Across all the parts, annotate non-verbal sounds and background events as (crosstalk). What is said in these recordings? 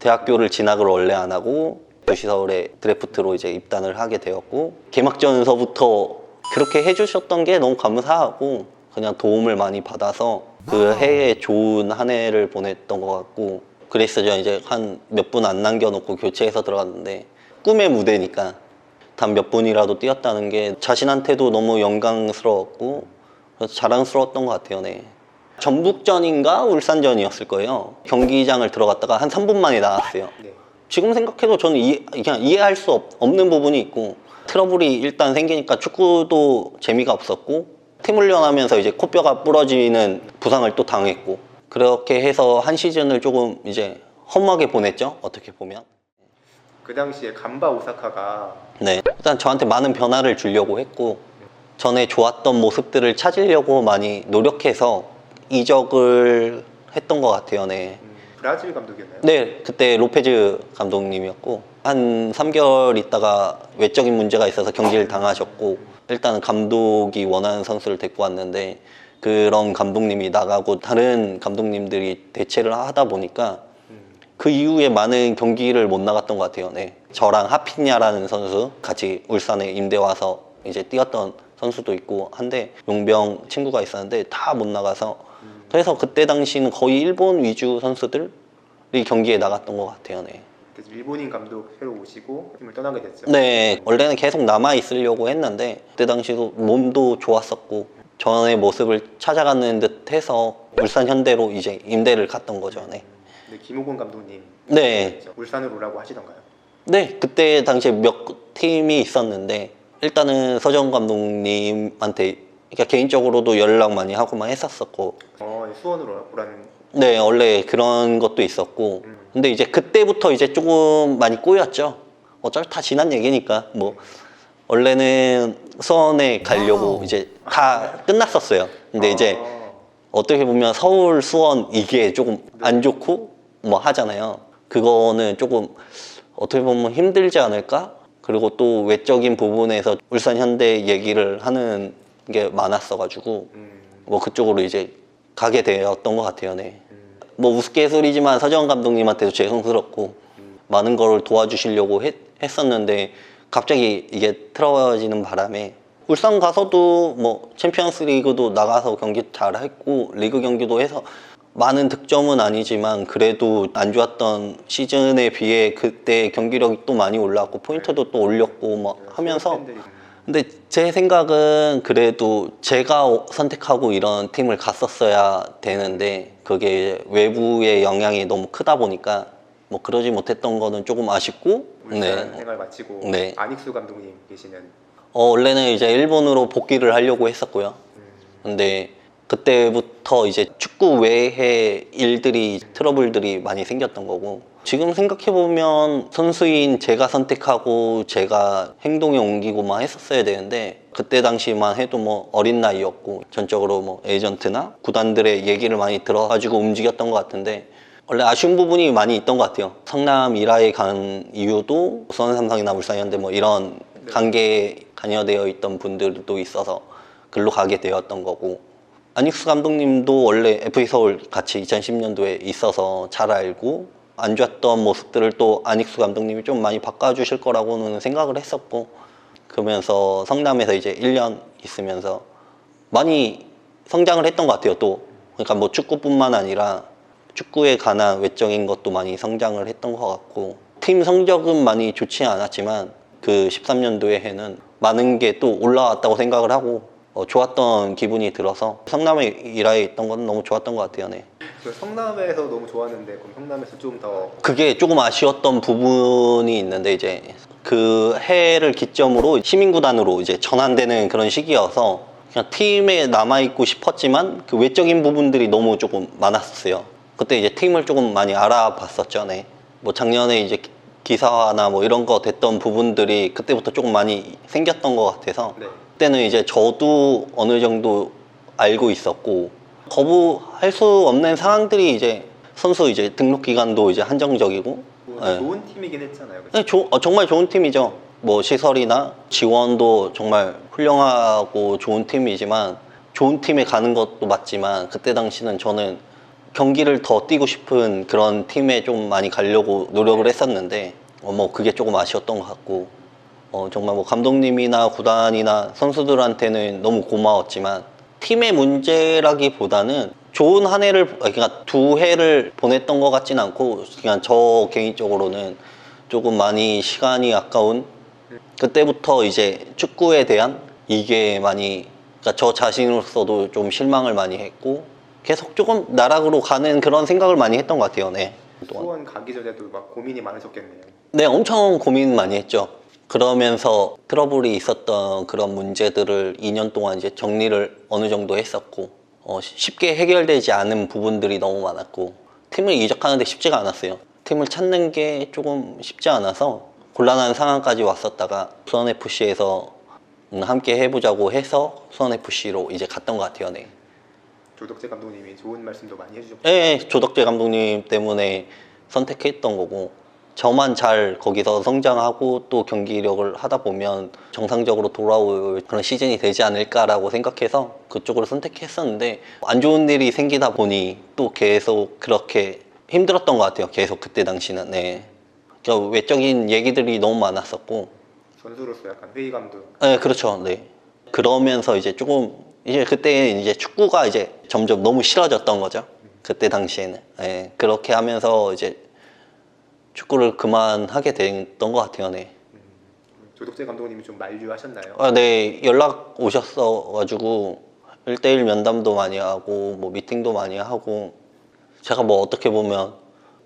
대학교를 진학을 원래 안 하고 도시서울에 드래프트로 이제 입단을 하게 되었고 개막전서부터 그렇게 해주셨던 게 너무 감사하고 그냥 도움을 많이 받아서 그 해에 좋은 한 해를 보냈던 것 같고 그레이스전 이제 한 몇 분 안 남겨놓고 교체해서 들어갔는데 꿈의 무대니까 단 몇 분이라도 뛰었다는 게 자신한테도 너무 영광스러웠고 그래서 자랑스러웠던 것 같아요. 네. 전북전인가 울산전이었을 거예요. 경기장을 들어갔다가 한 3분 만에 나왔어요. 네. 지금 생각해도 저는 이해, 그냥 이해할 수 없, 없는 부분이 있고 트러블이 일단 생기니까 축구도 재미가 없었고 팀 훈련하면서 이제 코뼈가 부러지는 부상을 또 당했고 그렇게 해서 한 시즌을 조금 이제 험하게 보냈죠 어떻게 보면 그 당시에 간바 오사카가 네 일단 저한테 많은 변화를 주려고 했고 전에 좋았던 모습들을 찾으려고 많이 노력해서 이적을 했던 것 같아요 네. 음, 브라질 감독이었나요? 네, 그때 로페즈 감독님이었고 한 3개월 있다가 외적인 문제가 있어서 경기를 당하셨고 일단은 감독이 원하는 선수를 데리고 왔는데 그런 감독님이 나가고 다른 감독님들이 대체를 하다 보니까 음, 그 이후에 많은 경기를 못 나갔던 것 같아요. 네. 저랑 하피냐라는 선수 같이 울산에 임대 와서 이제 뛰었던 선수도 있고 한데 용병 친구가 있었는데 다 못 나가서 그래서 그때 당시는 거의 일본 위주 선수들이 경기에 나갔던 것 같아요. 네. 그래서 일본인 감독 새로 오시고 팀을 떠나게 됐죠. 네, 원래는 계속 남아 있으려고 했는데 그때 당시도 몸도 좋았었고 전의 모습을 찾아가는 듯해서 울산 현대로 이제 임대를 갔던 거죠. 네. 근데 김호곤 감독님 네. 울산으로 오라고 하시던가요? 네, 그때 당시에 몇 팀이 있었는데 일단은 서정 감독님한테 그러니까 개인적으로도 연락 많이 하고만 했었었고 어, 수원으로 오라는 네, 원래 그런 것도 있었고 음. 근데 이제 그때부터 이제 조금 많이 꼬였죠. 어차피 다 지난 얘기니까 뭐 원래는 수원에 가려고 이제 다 끝났었어요. 근데 이제 어, 어떻게 보면 서울 수원 이게 조금 안 좋고 뭐 하잖아요. 그거는 조금 어떻게 보면 힘들지 않을까? 그리고 또 외적인 부분에서 울산 현대 얘기를 하는 게 많았어가지고 음, 뭐 그쪽으로 이제 가게 되었던 것 같아요. 네. 음, 뭐 우스갯소리지만 서정 감독님한테도 죄송스럽고 많은 걸 도와주시려고 했, 했었는데 갑자기 이게 틀어지는 바람에 울산 가서도 뭐 챔피언스 리그도 나가서 경기 잘 했고 리그 경기도 해서 많은 득점은 아니지만 그래도 안 좋았던 시즌에 비해 그때 경기력이 또 많이 올랐고 포인트도 또 올렸고 뭐 하면서 수원 팬들이- 근데 제 생각은 그래도 제가 선택하고 이런 팀을 갔었어야 되는데 그게 외부의 영향이 너무 크다 보니까 뭐 그러지 못했던 거는 조금 아쉽고 네. 생활 마치고 네. 안익수 감독님 계시는 어, 원래는 이제 일본으로 복귀를 하려고 했었고요. 음, 근데 그때부터 이제 축구 외의 일들이 트러블들이 많이 생겼던 거고. 지금 생각해 보면 선수인 제가 선택하고 제가 행동에 옮기고만 했었어야 되는데 그때 당시만 해도 뭐 어린 나이였고 전적으로 뭐 에이전트나 구단들의 얘기를 많이 들어가지고 움직였던 것 같은데 원래 아쉬운 부분이 많이 있던 것 같아요. 성남 일화에 간 이유도 수원 삼성이나 울산 현대 뭐 이런 관계에 관여되어 있던 분들도 있어서 글로 가게 되었던 거고 아닉스 감독님도 원래 FA 서울 같이 2010년도에 있어서 잘 알고 안 좋았던 모습들을 또 아닉스 감독님이 좀 많이 바꿔주실 거라고는 생각을 했었고 그러면서 성남에서 이제 1년 있으면서 많이 성장을 했던 것 같아요 또. 그러니까 뭐 축구뿐만 아니라 축구에 관한 외적인 것도 많이 성장을 했던 것 같고 팀 성적은 많이 좋지 않았지만 그 13년도의 해는 많은 게 또 올라왔다고 생각을 하고 어, 좋았던 기분이 들어서 성남에 일하에 있던 건 너무 좋았던 것 같아요. 네. 그 성남에서 너무 좋았는데 그럼 성남에서 좀 더 그게 조금 아쉬웠던 부분이 있는데 이제 그 해를 기점으로 시민구단으로 이제 전환되는 그런 시기여서 그냥 팀에 남아 있고 싶었지만 그 외적인 부분들이 너무 조금 많았어요. 그때 이제 팀을 조금 많이 알아봤었죠. 네. 뭐 작년에 이제 기- 기사화나 뭐 이런 거 됐던 부분들이 그때부터 조금 많이 생겼던 것 같아서 네. 그때는 이제 저도 어느 정도 알고 있었고 거부할 수 없는 상황들이 이제 선수 이제 등록 기간도 이제 한정적이고 뭐 네. 좋은 팀이긴 했잖아요. 그쵸? 네, 조- 어, 정말 좋은 팀이죠. 뭐 시설이나 지원도 정말 훌륭하고 좋은 팀이지만 좋은 팀에 가는 것도 맞지만 그때 당시는 저는 경기를 더 뛰고 싶은 그런 팀에 좀 많이 가려고 노력을 했었는데 어, 뭐 그게 조금 아쉬웠던 것 같고 어, 정말 뭐 감독님이나 구단이나 선수들한테는 너무 고마웠지만 팀의 문제라기보다는 좋은 한 해를 그러니까 두 해를 보냈던 것 같진 않고 그냥 저 개인적으로는 조금 많이 시간이 아까운 그때부터 이제 축구에 대한 이게 많이 그러니까 저 자신으로서도 좀 실망을 많이 했고 계속 조금 나락으로 가는 그런 생각을 많이 했던 것 같아요. 네. 수원 가기 전에도 막 고민이 많으셨겠네요. 네, 엄청 고민 많이 했죠. 그러면서 트러블이 있었던 그런 문제들을 2년 동안 이제 정리를 어느 정도 했었고, 어, 쉬- 쉽게 해결되지 않은 부분들이 너무 많았고, 팀을 이적하는데 쉽지가 않았어요. 팀을 찾는 게 조금 쉽지 않아서 곤란한 상황까지 왔었다가 수원FC에서 음, 함께 해보자고 해서 수원FC로 이제 갔던 것 같아요. 네. 조덕재 감독님이 좋은 말씀도 많이 해주셨고 예, 조덕재 감독님 때문에 선택했던 거고 저만 잘 거기서 성장하고 또 경기력을 하다 보면 정상적으로 돌아올 그런 시즌이 되지 않을까라고 생각해서 그쪽으로 선택했었는데 안 좋은 일이 생기다 보니 또 계속 그렇게 힘들었던 것 같아요. 계속 그때 당시는 네. 그러니까 외적인 얘기들이 너무 많았었고 선수로서 약간 회의감도 네, 그렇죠. 네. 그러면서 이제 조금 이제 그때 이제 축구가 이제 점점 너무 싫어졌던 거죠. 그때 당시에는. 네, 그렇게 하면서 이제 축구를 그만하게 됐던 것 같아요. 네. 조덕재 감독님이 좀 만류하셨나요? 아, 네. 연락 오셨어가지고 1대1 면담도 많이 하고 뭐 미팅도 많이 하고 제가 뭐 어떻게 보면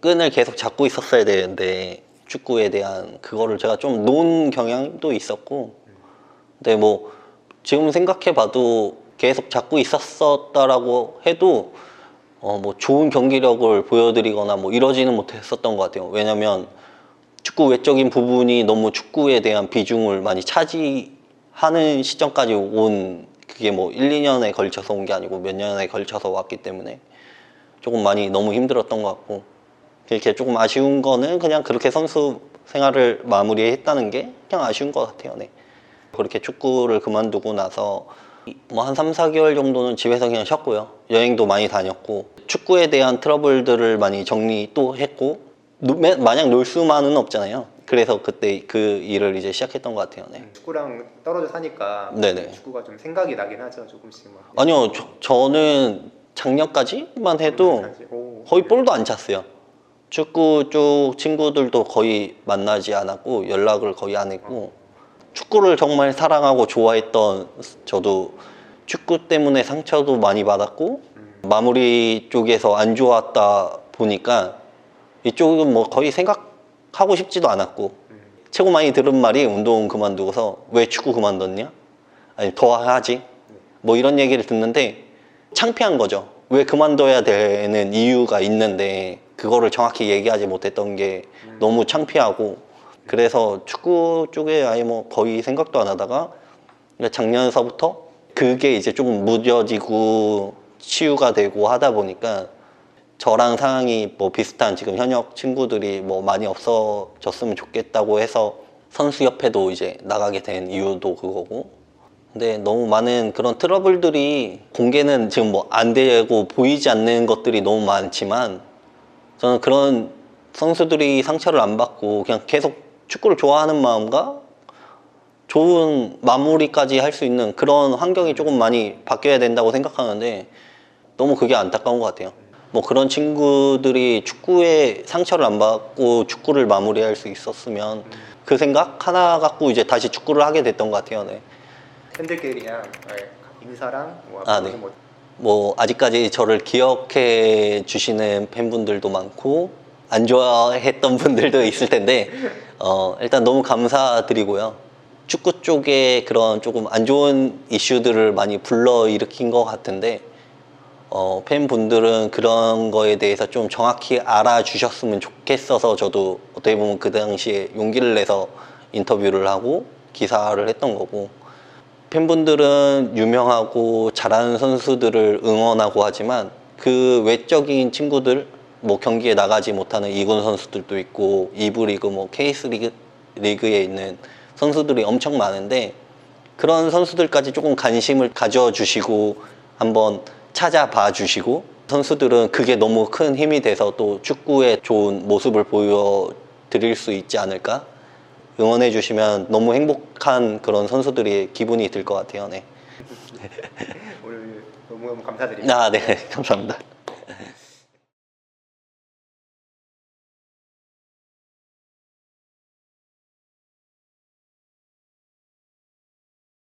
끈을 계속 잡고 있었어야 되는데 축구에 대한 그거를 제가 좀 놓은 경향도 있었고 근데 뭐 지금 생각해봐도 계속 잡고 있었었다라고 해도 어 뭐 좋은 경기력을 보여드리거나 뭐 이러지는 못했었던 것 같아요. 왜냐면 축구 외적인 부분이 너무 축구에 대한 비중을 많이 차지하는 시점까지 온 그게 뭐 1, 2년에 걸쳐서 온 게 아니고 몇 년에 걸쳐서 왔기 때문에 조금 많이 너무 힘들었던 것 같고 이렇게 조금 아쉬운 거는 그냥 그렇게 선수 생활을 마무리했다는 게 그냥 아쉬운 것 같아요. 네. 그렇게 축구를 그만두고 나서 뭐 한 3, 4개월 정도는 집에서 그냥 쉬었고요. 여행도 많이 다녔고 축구에 대한 트러블들을 많이 정리 또 했고 노- 매- 마냥 놀 수만은 없잖아요. 그래서 그때 그 일을 이제 시작했던 것 같아요. 네. 축구랑 떨어져 사니까 네네. 축구가 좀 생각이 나긴 하죠 조금씩 막. 아니요, 저, 저는 작년까지만 해도 오. 거의 볼도 안 찼어요. 축구 쪽 친구들도 거의 만나지 않았고 연락을 거의 안 했고 축구를 정말 사랑하고 좋아했던 저도 축구 때문에 상처도 많이 받았고 마무리 쪽에서 안 좋았다 보니까 이쪽은 뭐 거의 생각하고 싶지도 않았고 최고 많이 들은 말이 운동 그만두고서 왜 축구 그만뒀냐? 아니 더 하지? 뭐 이런 얘기를 듣는데 창피한 거죠. 왜 그만둬야 되는 이유가 있는데 그거를 정확히 얘기하지 못했던 게 너무 창피하고 그래서 축구 쪽에 아예 뭐 거의 생각도 안 하다가 작년서부터 그게 이제 조금 무뎌지고 치유가 되고 하다 보니까 저랑 상황이 뭐 비슷한 지금 현역 친구들이 뭐 많이 없어졌으면 좋겠다고 해서 선수협회도 이제 나가게 된 이유도 그거고. 근데 너무 많은 그런 트러블들이 공개는 지금 뭐 안 되고 보이지 않는 것들이 너무 많지만 저는 그런 선수들이 상처를 안 받고 그냥 계속 축구를 좋아하는 마음과 좋은 마무리까지 할 수 있는 그런 환경이 조금 많이 바뀌어야 된다고 생각하는데 너무 그게 안타까운 것 같아요. 뭐 그런 친구들이 축구에 상처를 안 받고 축구를 마무리할 수 있었으면 그 생각 하나 갖고 이제 다시 축구를 하게 됐던 것 같아요. 네. 팬들끼리랑 네, 인사랑 뭐 아, 네. 뭐뭐 아직까지 저를 기억해 주시는 팬분들도 많고 안 좋아했던 분들도 있을 텐데 어, 일단 너무 감사드리고요. 축구 쪽에 그런 조금 안 좋은 이슈들을 많이 불러 일으킨 것 같은데 어, 팬분들은 그런 거에 대해서 좀 정확히 알아주셨으면 좋겠어서 저도 어떻게 보면 그 당시에 용기를 내서 인터뷰를 하고 기사를 했던 거고 팬분들은 유명하고 잘하는 선수들을 응원하고 하지만 그 외적인 친구들 뭐 경기에 나가지 못하는 이군 선수들도 있고 이부 리그 뭐 케이스 리그 리그에 있는 선수들이 엄청 많은데 그런 선수들까지 조금 관심을 가져주시고 한번 찾아봐 주시고 선수들은 그게 너무 큰 힘이 돼서 또 축구에 좋은 모습을 보여드릴 수 있지 않을까? 응원해 주시면 너무 행복한 그런 선수들이 기분이 들 것 같아요. 네. 오늘 너무너무 감사드립니다. 아, 네. (laughs) 감사합니다.